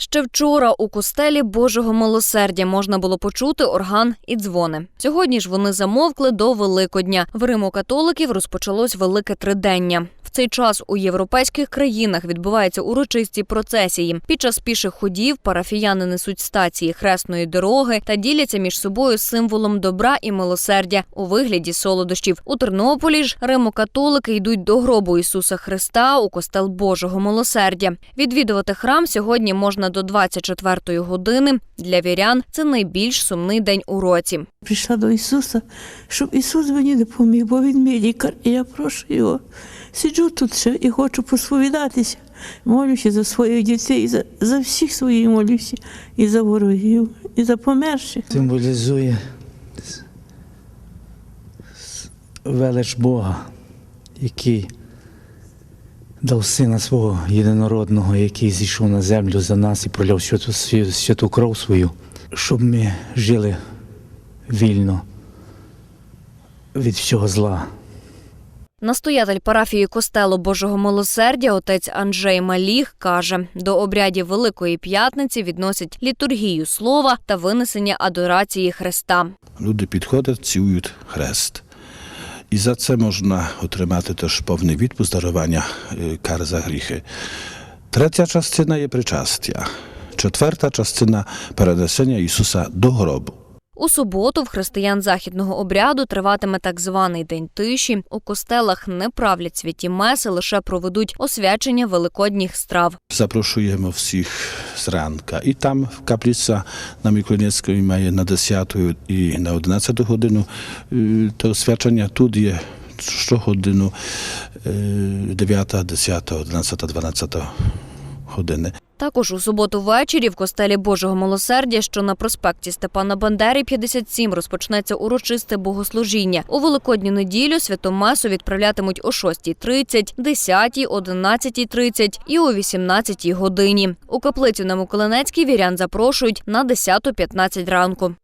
Ще вчора у костелі Божого милосердя можна було почути орган і дзвони. Сьогодні ж вони замовкли до Великодня. В Риму католиків розпочалось велике тридення. В цей час у європейських країнах відбуваються урочисті процесії. Під час піших ходів парафіяни несуть стації хресної дороги та діляться між собою символом добра і милосердя у вигляді солодощів. У Тернополі ж римокатолики йдуть до гробу Ісуса Христа у костел Божого милосердя. Відвідувати храм сьогодні можна до 24-ї години. Для вірян це найбільш сумний день у році. Прийшла до Ісуса, щоб Ісус мені допоміг, бо Він мій лікар, і я прошу його. Сиджу тут ще і хочу посповідатися. Молюся за своїх дітей, за, за всіх своїх молюся, і за ворогів, і за померших. символізує велич Бога, який дав сина свого єдинородного, який зійшов на землю за нас і проляв святу, святу кров свою, щоб ми жили вільно від всього зла. Настоятель парафії костелу Божого милосердя, отець Анджей Маліх, каже: до обрядів Великої п'ятниці відносять літургію слова та винесення адорації Христа. Люди підходять, цілують хрест. І за це можна отримати теж повний відпуск дарування е, кар за гріхи. Третя частина є причастя. Четверта частина перенесення Ісуса до гробу. У суботу в християн західного обряду триватиме так званий день тиші. У костелах не правлять святі меси, лише проведуть освячення великодніх страв. Запрошуємо всіх зранка. І там каплиця на Миколинецької має на 10 і на 11 годину. Е, То свячення тут є щогодину е, 9, 10, 11, 12 години. Також у суботу ввечері в костелі Божого милосердя, що на проспекті Степана Бандери, 57, розпочнеться урочисте богослужіння. У великодню неділю святу месу відправлятимуть о 6.30, 10, 11.30 і о 18 годині. У каплицю на Миколинецькій вірян запрошують на 10.15 ранку.